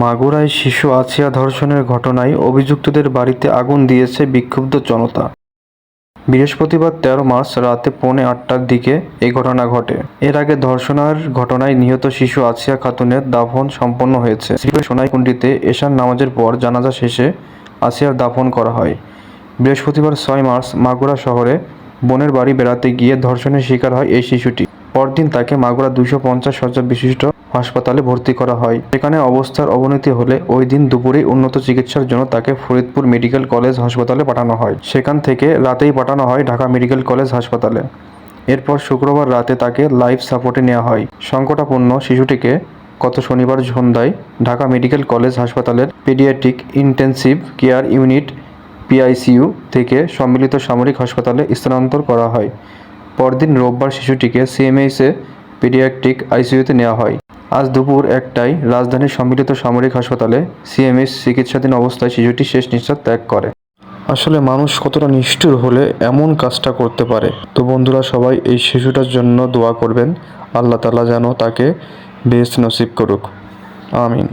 মাগুরায় শিশু আছিয়া ধর্ষণের ঘটনায় অভিযুক্তদের বাড়িতে আগুন দিয়েছে বিক্ষুব্ধ জনতা। বৃহস্পতিবার তেরো মার্চ রাতে পৌনে আটটার দিকে এই ঘটনা ঘটে। এর আগে ধর্ষণের ঘটনায় নিহত শিশু আসিয়া খাতুনের দাফন সম্পন্ন হয়েছে। শ্রীপুরের সোনাইকুণ্ডিতে এশার নামাজের পর জানাজা শেষে আসিয়ার দাফন করা হয়। বৃহস্পতিবার ছয় মার্চ মাগুরা শহরে বোনের বাড়ি বেড়াতে গিয়ে ধর্ষণের শিকার হয় এই শিশুটি। পরদিন তাকে মাগুরা দুশো পঞ্চাশ শয্যা বিশিষ্ট হাসপাতালে ভর্তি করা হয়। সেখানে অবস্থার অবনতি হলে ওই দিন দুপুরে উন্নত চিকিৎসার জন্য তাকে ফরিদপুর মেডিকেল কলেজ হাসপাতালে পাঠানো হয়। সেখান থেকে রাতেই পাঠানো হয় ঢাকা মেডিকেল কলেজ হাসপাতালে। এরপর শুক্রবার রাতে তাকে লাইফ সাপোর্টে নেওয়া হয়। সংকটাপন্ন শিশুটিকে গত শনিবার সন্ধ্যায় ঢাকা মেডিকেল কলেজ হাসপাতালের pediatric intensive care unit PICU থেকে সম্মিলিত সামরিক হাসপাতালে স্থানান্তর করা হয়। পরদিন রোববার শিশুটিকে সিএমএইসে পেডিয়াট্রিক আইসিইউতে নেওয়া হয়। আজ দুপুর একটায় রাজধানীর সম্মিলিত সামরিক হাসপাতালে সিএমএস চিকিৎসাধীন অবস্থায় শিশুটি শেষ নিঃশ্বাস ত্যাগ করে। আসলে মানুষ কতটা নিষ্ঠুর হলে এমন কাজটা করতে পারে? তো বন্ধুরা, সবাই এই শিশুটার জন্য দোয়া করবেন। আল্লাহ তালা যেন তাকে বেশ নসিব করুক। আমিন।